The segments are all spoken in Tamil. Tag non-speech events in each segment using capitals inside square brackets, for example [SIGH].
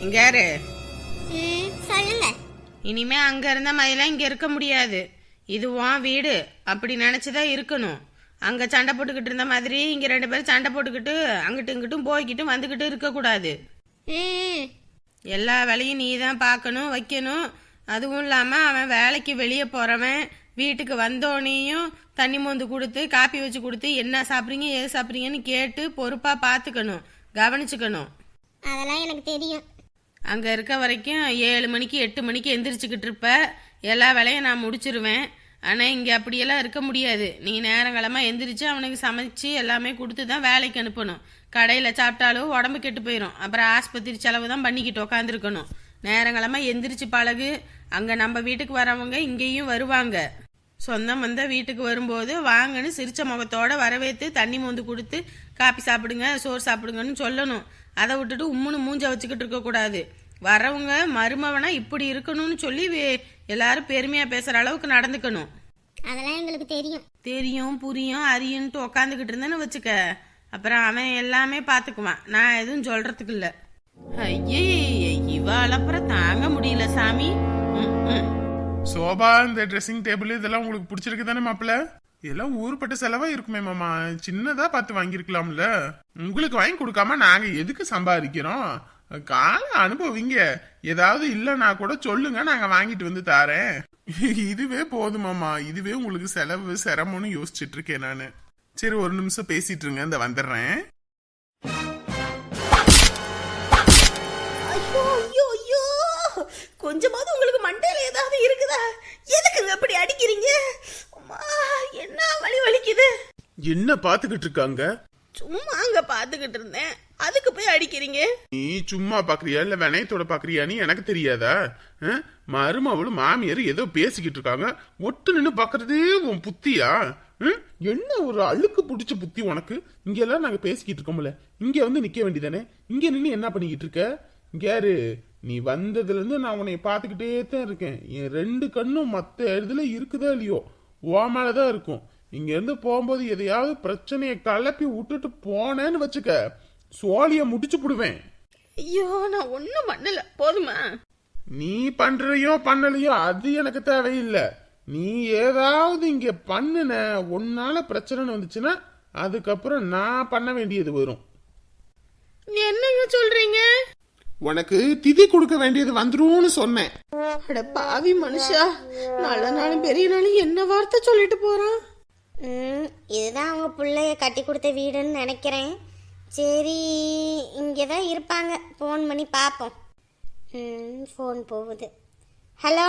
இங்க யாரு? சொல்லுங்க இனிமே அங்க இருந்த மாதிரிலாம் இங்க இருக்க முடியாது. இது உன் வீடு. அப்படி நினைச்சுதான் இருக்கணும். அங்க சண்டை போட்டுக்கிட்டு இருந்த மாதிரி இங்க ரெண்டு பேரும் சண்டை போட்டுக்கிட்டு அங்கிட்டும் இங்கிட்டும் போய்கிட்டும் வந்துகிட்டு இருக்க கூடாது ம். எல்லா வேலையும் நீ தான் பார்க்கணும் வைக்கணும். அதுவும் இல்லாமல் அவன் வேலைக்கு வெளியே போகிறவன் வீட்டுக்கு வந்தோடனேயும் தண்ணி மோந்து கொடுத்து காப்பி வச்சு கொடுத்து என்ன சாப்பிட்றீங்க ஏது சாப்பிட்றீங்கன்னு கேட்டு பொறுப்பாக பார்த்துக்கணும் கவனிச்சுக்கணும். அதெல்லாம் எனக்கு தெரியும். அங்கே இருக்க வரைக்கும் ஏழு மணிக்கு எட்டு மணிக்கு எந்திரிச்சுக்கிட்டு இருப்ப. எல்லா வேலையும் நான் முடிச்சிருவேன். ஆனால் இங்கே அப்படியெல்லாம் இருக்க முடியாது. நீ நேரங்களமாக எந்திரிச்சு அவனுக்கு சமைச்சு எல்லாமே கொடுத்து தான் வேலைக்கு அனுப்பணும். கடையில் சாப்பிட்டாலும் உடம்பு கெட்டு போயிடும் அப்புறம் ஆஸ்பத்திரி செலவு தான் பண்ணிக்கிட்டு உக்காந்துருக்கணும். நேரங்களமாக எந்திரிச்சு பழகு. அங்கே நம்ம வீட்டுக்கு வரவங்க இங்கேயும் வருவாங்க. சொந்தம் வந்த வீட்டுக்கு வரும்போது வாங்கன்னு சிரிச்ச முகத்தோட வரவேற்று தண்ணி மோந்து கொடுத்து காப்பி சாப்பிடுங்க சோறு சாப்பிடுங்கன்னு சொல்லணும். அதை விட்டுட்டு உம்முன்னு மூஞ்ச வச்சுக்கிட்டு இருக்கக்கூடாது. வரவங்க மருமவனா இப்படி இருக்கணும்னு சொல்லி வே- எல்லாரும் பெருமையா பேசுற அளவுக்கு நடந்துக்கணும். அதெல்லாம் எங்களுக்கு தெரியும். தெரியும் புரியும் அறியுன்ட்டு உக்காந்துக்கிட்டு இருந்தேன்னு வச்சுக்க. அப்புறம் அவன் எல்லாமே பார்த்துக்குவான் நான் எதுவும் சொல்றதுக்கு இல்ல. ஐயே இவாள் அப்புறம் தாங்க முடியல சாமி. சோபா இந்த ட்ரெஸ்ஸிங் டேபிள் இதெல்லாம் உங்களுக்கு பிடிச்சிருக்கு தானே மாப்பிள்ள? இதெல்லாம் ஊருப்பட்ட செலவா இருக்குமே மாமா. சின்னதா பார்த்து வாங்கியிருக்கலாம்ல. உங்களுக்கு வாங்கி கொடுக்காம நாங்க எதுக்கு சம்பாதிக்கிறோம்? கால அனுபவிங்க ஏதாவது இல்லைன்னா கூட சொல்லுங்க நாங்க வாங்கிட்டு வந்து தாரேன். இதுவே போதுமாமா இதுவே உங்களுக்கு செலவு சிரமம்னு யோசிச்சுட்டு இருக்கேன் நானு. சரி ஒரு நிமிஷம் பேசிட்டு இருங்க இந்த வந்துடுறேன். ஐயோ ஐயோ ஐயோ! கொஞ்சமாவது உங்களுக்கு மண்டையில ஏதாவது இருக்குதா? எதுக்குங்க இப்படி அடிக்கிறீங்க? அம்மா என்ன வலி வலிக்குது? என்ன பாத்துக்கிட்டு இருக்காங்க? சும்மா அங்க பாத்துக்கிட்டு இருந்தேன். அதுக்கு போய் அடிக்கிறீங்க? நீ சும்மா பாக்குறியா? இல்ல வினயத்தோட பாக்குறியான்னு எனக்கு தெரியாதா? அஹ்? மருமவளும் மாமியார் ஏதோ பேசிக்கிட்டு இருக்காங்க. ஒட்டு நின்று பாக்குறதே உன் புத்தியா? என்ன ஒரு அழுக்கு பிடிச்ச புத்தி உனக்கு? இங்க எல்லாம் நாங்க பேசிக்கிட்டு இருக்கோம்ல. இங்க வந்து நிக்க வேண்டியதானே? இங்க நின்று என்ன பண்ணிக்கிட்டு இருக்க? இங்க யாரு? நீ வந்ததுல இருந்து நான் உன்னை பாத்துக்கிட்டே தான் இருக்கேன். என் ரெண்டு கண்ணும் மத்த இடத்துல இருக்குதா இல்லையோ? ஓ மேலதான் இருக்கும். இங்க இருந்து போகும்போது எதையாவது பிரச்சனையை கலப்பி விட்டுட்டு போனேன்னு வச்சுக்க. சோழிய முடிச்சு புடுவேன். ஐயோ நான் ஒண்ணும் பண்ணல. போதுமா? நீ பண்றியோ பண்ணலையோ அது எனக்கு தேவையில்லை. நீ ஏதாவது இங்க பண்ணுன உன்னால பிரச்சனைன்னு வந்துச்சுன்னா அதுக்கப்புறம் நான் பண்ண வேண்டியது வரும். என்னங்க சொல்றீங்க? உனக்கு திதி கொடுக்க வேண்டியது வந்துரும்னு சொன்னேன். அட பாவி மனுஷா நல்ல நாளும் பெரிய நாளும் என்ன வார்த்தை சொல்லிட்டு போறான்? இதுதான் அவங்க பிள்ளைய கட்டி கொடுத்த வீடுன்னு நினைக்கிறேன். சரி இங்கே தான் இருப்பாங்க. ஃபோன் பண்ணி பார்ப்போம் ம் ஃபோன் போகுது. ஹலோ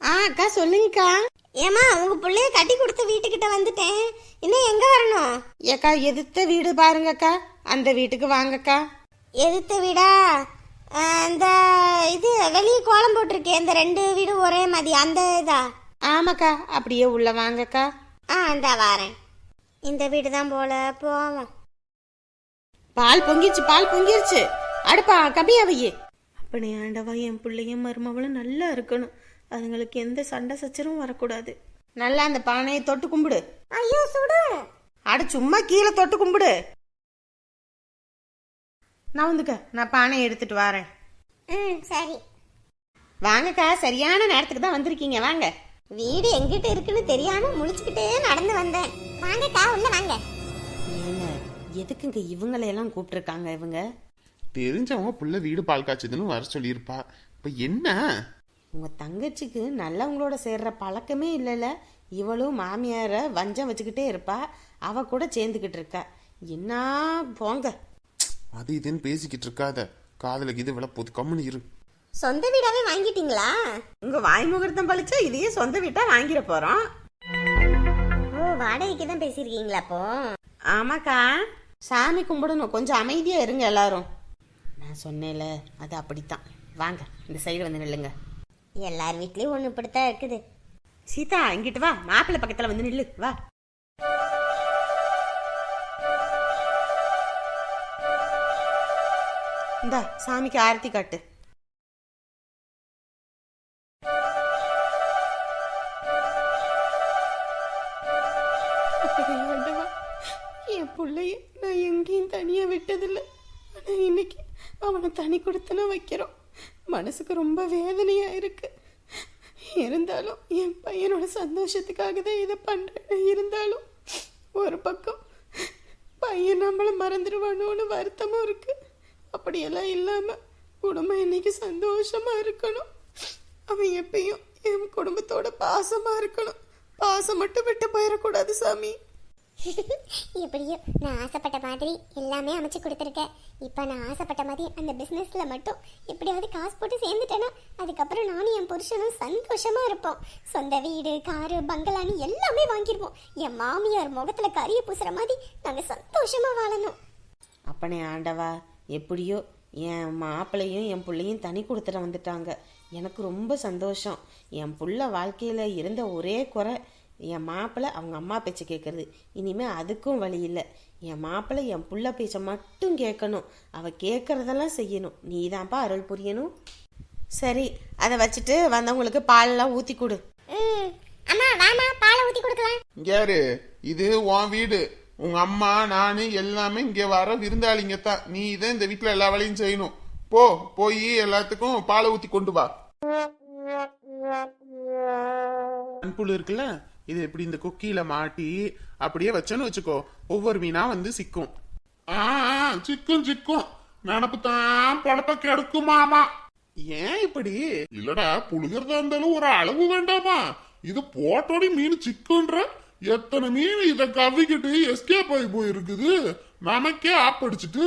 ஆ அக்கா சொல்லுங்கக்கா. ஏம்மா உங்க பிள்ளைய கட்டி கொடுத்த வீட்டுக்கிட்ட வந்துட்டேன். இன்னும் எங்கே வரணும்? ஏக்கா எதிர்த்த வீடு பாருங்கக்கா. அந்த வீட்டுக்கு வாங்கக்கா. எதிர்த்த வீடா? இந்த இது வெளியே கோலம் போட்டிருக்கேன் இந்த ரெண்டு வீடும் ஒரே மாதிரி அந்த இதா? ஆமாக்கா அப்படியே உள்ள வாங்கக்கா. ஆ இந்த வாரேன். இந்த வீடு தான் போல போவோம். பால் பொங்கிருச்சு பால் பொங்கிருச்சு. அடுப்பா கம்மியா வையே அப்படி ஆண்டவா என் பிள்ளையும் மருமவளும் நல்லா இருக்கணும். அதுங்களுக்கு எந்த சண்டை சச்சரவும் வரக்கூடாது. நல்லா அந்த பானையை தொட்டு கும்பிடு. ஐயோ சுடும் அட சும்மா கீழே தொட்டு கும்பிடு. நான் வந்துக்க நான் பானையை எடுத்துட்டு வரேன். ம் சரி. வாங்கக்கா சரியான நேரத்துக்கு தான் வந்திருக்கீங்க. வாங்க. வீடு எங்கிட்ட இருக்குன்னு தெரியாம முழிச்சுக்கிட்டே நடந்து வந்தேன். வாங்கக்கா உள்ள வாங்க. எதுக்குங்க இவங்களையெல்லாம் கூப்பிட்டுருக்காங்க இவங்க? தெரிஞ்சவங்க புள்ள வீடு பால் காய்ச்சதுன்னு வர சொல்லியிருப்பா. இப்ப என்ன? உங்க தங்கச்சிக்கு நல்லவங்களோட சேர்ற பழக்கமே இல்லைல்ல. இவளும் மாமியாரை வஞ்சம் வச்சுக்கிட்டே இருப்பா. அவ கூட சேர்ந்துக்கிட்டு இருக்கா. என்ன போங்க. அது இதுன்னு பேசிக்கிட்டு இருக்காத. காதல இது வில போது கம்முன்னு இரு. சொந்த வீடாவே வாங்கிட்டீங்களா? உங்க வாய் முகூர்த்தம் பழிச்சா இதையே சொந்த வீட்டா வாங்கிட போறோம். ஓ வாடகைக்கு தான் பேசியிருக்கீங்களா அப்போ? ஆமாக்கா. சாமி கும்பிடணும். கொஞ்சம் அமைதியா இருங்க எல்லாரும். நான் சொன்னேன்ல அது அப்படித்தான். வாங்க இந்த சைடு வந்து நில்லுங்க. எல்லார் வீட்லயும் ஒண்ணு இப்படித்தான் இருக்குது. சீதா இங்கிட்டு வா. மாப்பிள்ளை பக்கத்துல வந்து நில்லு. வா. இந்தா சாமிக்கு ஆரத்தி காட்டு. என் பிள்ளைய நான் எங்கேயும் தனியாக விட்டதில்லை. ஆனால் இன்னைக்கு அவனை தனி கொடுத்தன வைக்கிறோம். மனசுக்கு ரொம்ப வேதனையாக இருக்கு. இருந்தாலும் என் பையனோட சந்தோஷத்துக்காக தான் இதை பண்ணுறேன் இருந்தாலும் ஒரு பக்கம் பையன் நம்மளை மறந்துடுவானோன்னு வருத்தமும் இருக்கு. அப்படியெல்லாம் இல்லாமல் குடும்பம் இன்னைக்கு சந்தோஷமாக இருக்கணும். அவன் எப்பயும் என் குடும்பத்தோட பாசமாக இருக்கணும். பாசம் மட்டும் விட்டு போயிடக்கூடாது சாமி. [LAUGHS] எப்படியோ நான் ஆசைப்பட்ட மாதிரி எல்லாமே அமைச்சு கொடுத்துருக்கேன். இப்போ நான் ஆசைப்பட்ட மாதிரி அந்த பிஸ்னஸில் மட்டும் எப்படியாவது காசு போட்டு சேர்ந்துட்டேன்னா அதுக்கப்புறம் நானும் என் புருஷனும் சந்தோஷமாக இருப்போம். சொந்த வீடு காரு பங்களான்னு எல்லாமே வாங்கிடுவோம் என் மாமியார் முகத்தில் கறியை பூசுகிற மாதிரி நாங்கள் சந்தோஷமாக வாழணும். அப்பனே ஆண்டவா எப்படியோ என் மாப்பிள்ளையும் என் பிள்ளையும் தனி கொடுத்துட்டு வந்துட்டாங்க. எனக்கு ரொம்ப சந்தோஷம். என் புள்ள வாழ்க்கையில் இருந்த ஒரே குறை என் மாப்பிள்ளை அவங்க அம்மா பேச்சை கேட்கறது இனிமேல் அதுக்கும் வழி இல்லை. என் மாப்பிள்ளை என் புள்ள பேச்சை மட்டும் கேட்கணும் அவ கேட்கறதெல்லாம் செய்யணும். நீ தான்ப்பா அருள் புரியணும். சரி அதை வச்சுட்டு வந்தவங்களுக்கு பாலெல்லாம் ஊற்றி கொடு. ம் அம்மா வாமா பாலை ஊத்தி கொடுக்கலாம். இங்க யாரு? இது உன் வீடு. உங்க அம்மா நானு எல்லாமே இங்க வர விருந்தாளிங்க தான். நீ தான் இந்த வீட்டுல எல்லா வேலையும் செய்யணும். போ போய் எல்லாத்துக்கும் பாலை ஊத்தி கொண்டு வா. மண்புழு இருக்குல்ல? இது இப்படி இந்த குக்கியில மாட்டி அப்படியே வச்சோன்னு வச்சுக்கோ. ஒவ்வொரு மீனா வந்து சிக்கும். ஆ சிக்கும் சிக்கும். நினப்பு தான் பொழப்ப கெடுக்குமாமா ஏன் இப்படி? இல்லடா புழுகிறதா இருந்தாலும் ஒரு அளவு வேண்டாமா? இது போட்டோடி மீன் சிக்குன்ற எத்தனை மீன் இத கவிக்கிட்டு எஸ்கேப் ஆகி போயிருக்குது? நமக்கே ஆப்படிச்சிட்டு.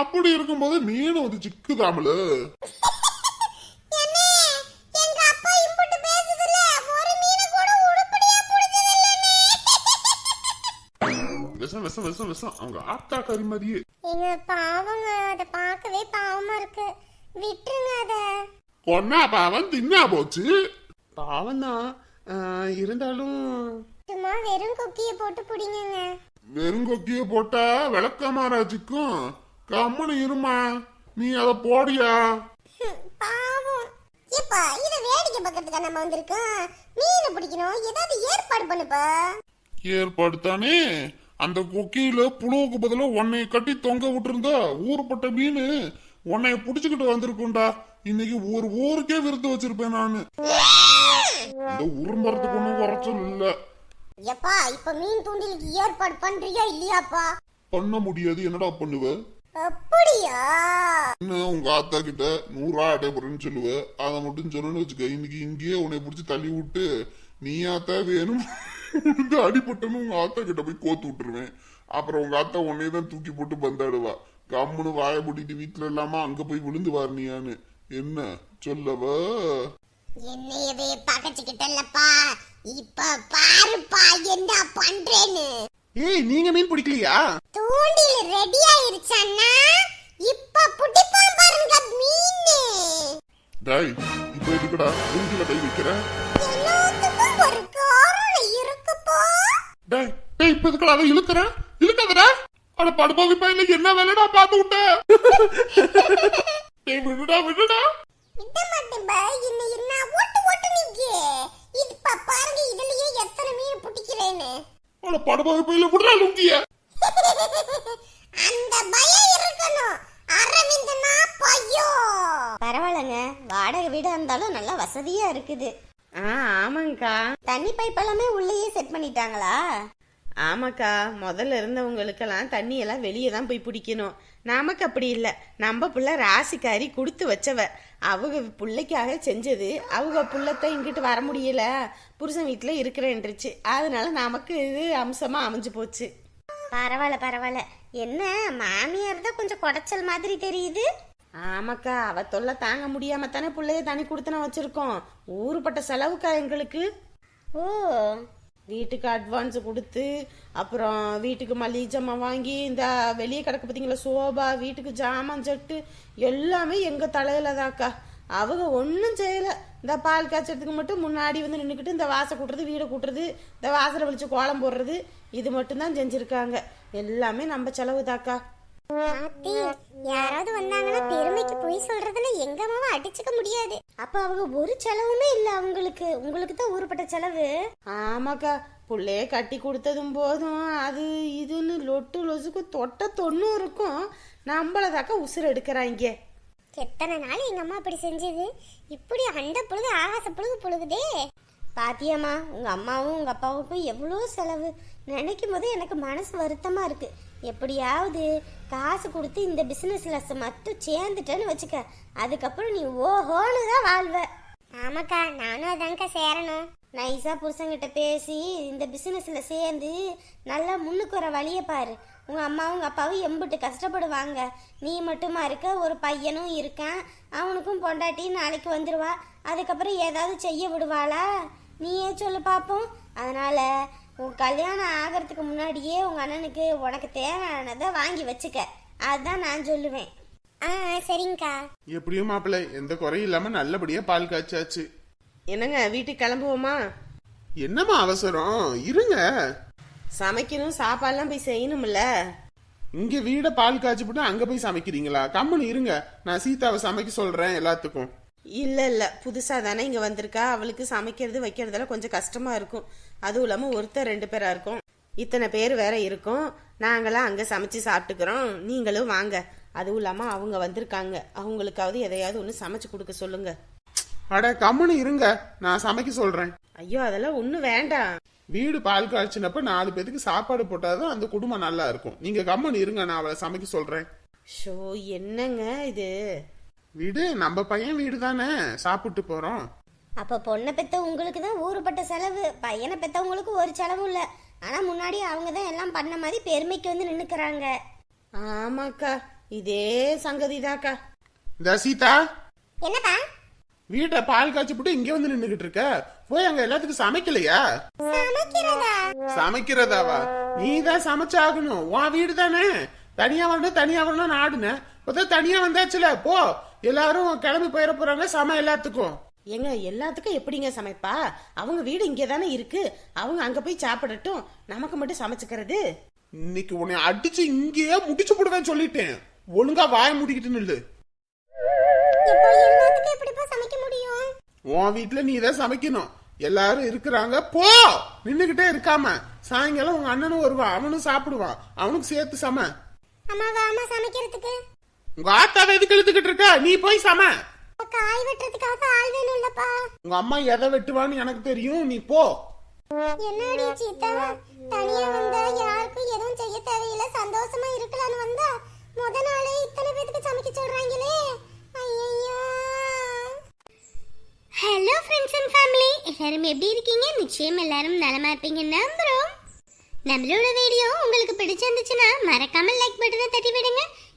அப்படி இருக்கும்போது மீன் வந்து சிக்குதாமல விஷம் விஷம் விஷம் விஷம் அவங்க ஆத்தா கறி மாதிரியே. எங்க பாவங்க அதை பார்க்கவே பாவமா இருக்கு. விட்டுருங்க அத. கொன்னா பாவன் தின்னா போச்சு. பாவம்தான் ஆஹ், இருந்தாலும் சும்மா வெறும் கொக்கிய போட்டு புடிங்கங்க. வெறும் கொக்கிய போட்டா விளக்கமாராச்சுக்கும் கம்முனு இருமா. நீ அத போடியா? பாவம். ஏப்பா இத வேடிக்கை பக்கத்துக்கு நம்ம வந்திருக்கோம். மீனை பிடிக்கணும். ஏதாவது ஏற்பாடு பண்ணுப்பா. ஏற்பாடு தானே. அந்த கொக்கியில புழுவுக்கு பதிலா உன்னைய கட்டி தொங்க விட்டுருந்தா ஊருப்பட்ட மீன் உன்னைய புடிச்சுக்கிட்டு வந்திருக்கும்டா. இன்னைக்கு ஒரு ஊருக்கே விருந்து வச்சிருப்பேன் நானு. இந்த உரும்புறதுக்கு ஒண்ணும் குறைச்சல் இல்ல. எப்பா இப்ப மீன் தூண்டிலுக்கு ஏற்பாடு பண்றியா இல்லையாப்பா? பண்ண முடியாது. என்னடா பண்ணுவ? அப்படியா? என்ன உங்க ஆத்தா கிட்ட நூறா அடைபடுறேன்னு சொல்லுவ? அதை மட்டும் சொன்னு வச்சுக்க இன்னைக்கு இங்கேயே உன்னை பிடிச்சி தள்ளி விட்டு நீ ஆத்தா வேணும். உனக்கு அடிபட்டன்னு உங்க ஆத்தா கிட்ட போய் கோத்து விட்டுருவேன். அப்புறம் உங்க ஆத்தா உன்னைய தான் தூக்கி போட்டு பந்தாடுவா. கம்முன்னு வாய பூட்டிட்டு வீட்டுல இல்லாம அங்க போய் விழுந்து வாரினியான்னு என்ன? சொல்லவா? என்னையவே பகச்சுக்கிட்டல்லப்பா. இப்ப பாருப்பா என்ன பண்றேன்னு. ஏய் நீங்க மீன் பிடிக்கலையா? தூண்டில் ரெடி ஆயிருச்சான்னா இப்ப புடிப்பான் பாருங்க மீன். டாய் இப்ப எதுக்குடா? மூஞ்சில கை வைக்கிற? டாய் டேய் இப்ப எதுக்குடா அதை இழுக்கிற? இழுக்காதடா. அட படுபாவி பையில என்ன வேலைடா பார்த்து விட்ட டேய் விடுடா விடுடா. விட மாட்டேன்பா. என்ன என்ன ஓட்டு ஓட்டு நிக்க. இப்ப பாருங்க இதுலயே எத்தனை மீன் பிடிக்கிறேன்னு. அட படுபாவி பையில விடுறா லுங்கிய. அந்த பயம் இருக்கணும். அரவிந்தனா பையன் பரவாயில்லைங்க. வாடகை வீடா இருந்தாலும் நல்லா வசதியா இருக்குது. ஆ ஆமாங்கக்கா. தண்ணி பைப் எல்லாமே உள்ளேயே செட் பண்ணிட்டாங்களா? ஆமாக்கா முதல்ல இருந்தவங்களுக்கெல்லாம் தண்ணி எல்லாம் வெளியே தான் போய் பிடிக்கணும். நமக்கு அப்படி இல்லை. நம்ம புள்ள ராசிக்காரி கொடுத்து வச்சவ. அவங்க பிள்ளைக்காக செஞ்சது அவங்க புள்ளத்தை இங்கிட்டு வர முடியல. புருஷன் வீட்டில் இருக்கிறேன்ருச்சு அதனால நமக்கு இது அம்சமா அமைஞ்சு போச்சு. பரவாயில்ல பரவாயில்ல. என்ன மாமியார் தான் கொஞ்சம் குடைச்சல் மாதிரி தெரியுது? ஆமாக்கா அவ தொல்லை தாங்க முடியாம தானே பிள்ளைய தனி கொடுத்தன வச்சிருக்கோம். ஊருப்பட்ட செலவுக்கா எங்களுக்கு? ஓ வீட்டுக்கு அட்வான்ஸ் கொடுத்து அப்புறம் வீட்டுக்கு மளிகை ஜாமான் வாங்கி இந்த வெளியே கிடக்கு பார்த்தீங்களா சோபா வீட்டுக்கு ஜாமான் சட்டு எல்லாமே எங்கள் தலையில தாக்கா அவங்க ஒன்றும் செய்யலை. இந்த பால் காய்ச்சறதுக்கு மட்டும் முன்னாடி வந்து நின்றுக்கிட்டு இந்த வாசை கூட்டுறது வீடை கூட்டுறது இந்த வாசலை வலிச்சு கோலம் போடுறது இது மட்டும்தான் செஞ்சுருக்காங்க. எல்லாமே நம்ம செலவு தாக்கா ஆத்தி யாராவது வந்தாங்கன்னா பெருமைக்கு போய் சொல்றதுல எங்க அம்மாவை அடிச்சுக்க முடியாது. அப்ப அவங்க ஒரு செலவுமே இல்ல அவங்களுக்கு. உங்களுக்கு தான் ஊருப்பட்ட செலவு. ஆமாக்கா புள்ளைய கட்டி கொடுத்ததும் போதும். அது இதுன்னு லொட்டு லொசுக்கு தொட்ட தொண்ணூறுக்கும் நம்மளதாக்கா உசுர் எடுக்கிறாங்க எத்தனை நாள் எங்க அம்மா அப்படி செஞ்சது? இப்படி அண்ட பொழுது ஆகாச பொழுது பொழுதுதே. பாத்தியம்மா உங்க அம்மாவும் உங்க அப்பாவுக்கும் எவ்வளோ செலவு. நினைக்கும் போது எனக்கு மனசு வருத்தமா இருக்கு. எப்படியாவது காசு கொடுத்து இந்த பிசினஸ்ல மட்டும் சேர்ந்துட்டேன்னு வச்சுக்க. அதுக்கப்புறம் நீ ஓஹோன்னு தான் வாழ்வ. ஆமாக்கா நானும் அதான்க்கா சேரணும். நைஸா புருஷங்கிட்ட பேசி இந்த பிசினஸ்ல சேர்ந்து நல்லா முன்னுக்கு வர வழியை பாரு. உங்க அம்மாவும் உங்க அப்பாவும் எம்பிட்டு கஷ்டப்படுவாங்க. நீ மட்டுமா இருக்க ஒரு பையனும் இருக்கான். அவனுக்கும் பொண்டாட்டி நாளைக்கு வந்துருவா. அதுக்கப்புறம் ஏதாவது செய்ய விடுவாளா? நீயே சொல்லு பார்ப்போம் அதனால உன் கல்யாணம் ஆகிறதுக்கு முன்னாடியே உங்க அண்ணனுக்கு உனக்கு தேவையானதை வாங்கி வச்சுக்க. அதுதான் நான் சொல்லுவேன். ஆ சரிங்கக்கா. எப்படியும் மாப்பிள்ளை எந்த குறையும் இல்லாம நல்லபடியா பால் காய்ச்சாச்சு. என்னங்க வீட்டுக்கு கிளம்புவோமா? என்னம்மா அவசரம்? இருங்க. சமைக்கணும் சாப்பாடுலாம் போய் செய்யணும்ல. இங்க வீட பால் காய்ச்சி போட்டு அங்க போய் சமைக்கிறீங்களா? கம்முன்னு இருங்க. நான் சீதாவை சமைக்க சொல்றேன் எல்லாத்துக்கும். இல்ல இல்ல. புதுசா தானே இங்க வந்திருக்கா. அவளுக்கு சமைக்கிறது வைக்கிறதெல்லாம் கொஞ்சம் கஷ்டமா இருக்கும். அதுவும் இல்லாம ஒருத்தர் ரெண்டு பேரா இருக்கும். இத்தனை பேர் வேற இருக்கும். நாங்களாம் அங்க சமைச்சு சாப்பிட்டுக்கிறோம். நீங்களும் வாங்க. அதுவும் இல்லாம அவங்க வந்திருக்காங்க. அவங்களுக்காவது எதையாவது ஒன்று சமைச்சு கொடுக்க சொல்லுங்க. அட கம்முன்னு இருங்க. நான் சமைக்க சொல்றேன். ஐயோ அதெல்லாம் ஒன்றும் வேண்டாம். வீடு பால் காய்ச்சினப்ப நாலு பேத்துக்கு சாப்பாடு போட்டாதான் அந்த குடும்பம் நல்லா இருக்கும். நீங்க கம்முன்னு இருங்க. நான் அவளை சமைக்க சொல்றேன். ஷோ என்னங்க இது? வீடு நம்ம பையன் வீடு தானே. சாப்பிட்டு போறோம். அப்ப பொண்ணை பெத்த உங்களுக்கு தான் ஊருப்பட்ட செலவு. பையனை பெத்தவங்களுக்கு ஒரு செலவும் இல்ல. ஆனா முன்னாடி அவங்க தான் எல்லாம் பண்ண மாதிரி பெருமைக்கு வந்து நின்னுக்கிறாங்க. ஆமாக்கா இதே சங்கதிதாக்கா. இந்த சீதா என்னப்பா? வீட்டை பால் காய்ச்சி போட்டு இங்க வந்து நின்னுகிட்டு இருக்க. போய் அங்க எல்லாத்துக்கும் சமைக்கலையா? சமைக்கிறதா? சமைக்கிறதாவா? நீ தான் சமைச்சாகணும். உன் வீடு தானே. தனியா வரணும் தனியா வரணும் ஆடுன இப்பதான் தனியா வந்தாச்சுல போ. எல்லாரும் கிளம்பி போயிட போறாங்க சம எல்லாத்துக்கும். ஏங்க எல்லாத்துக்கும் எப்படிங்க சமைப்பா? அவங்க வீடு இங்கே தானே இருக்கு. அவங்க அங்க போய் சாப்பிடட்டும். நமக்கு மட்டும் சமைச்சுக்கிறது? இன்னைக்கு உன்னை அடிச்சு இங்கேயே முடிச்சு போடுவேன் சொல்லிட்டேன். ஒழுங்கா வாய முடிக்கிட்டு நில்லு. இப்போ எல்லாத்துக்கும் எப்படிப்பா சமைக்க முடியும்? உன் வீட்டுல நீ தான் சமைக்கணும். எல்லாரும் இருக்கிறாங்க. போ! நின்னுகிட்டே இருக்காம. சாயங்காலம் உங்க அண்ணனும் வருவான். அவனும் சாப்பிடுவான். அவனுக்கு சேர்த்து சம. அம்மாவா அம்மா சமைக்கிறதுக்கு? உங்க ஆத்தாவை எதுக்கு இழுத்துக்கிட்டு இருக்க? நீ போய் சம. காய் வெட்டுறதுக்காக ஆள் வேணும் இல்லப்பா உங்க அம்மா எதை வெட்டுவான்னு எனக்கு தெரியும். நீ போ. என்னடி சீதா? தனியா வந்தா யாருக்கும் எதுவும் செய்ய தேவையில்லை. சந்தோஷமா இருக்கலாம்னு வந்தா முத நாளே இத்தனை பேத்துக்கு சமைக்க சொல்றாங்களே. ஐயோ ஹலோ ஃப்ரெண்ட்ஸ் அண்ட் ஃபேமிலி எல்லாரும் எப்படி இருக்கீங்க? நிச்சயம் எல்லாரும் நலமா இருப்பீங்க நம்புறோம். நம்மளோட வீடியோ உங்களுக்கு பிடிச்சிருந்துச்சுன்னா மறக்காம லைக் பட்டனை தட்டி விடுங்க.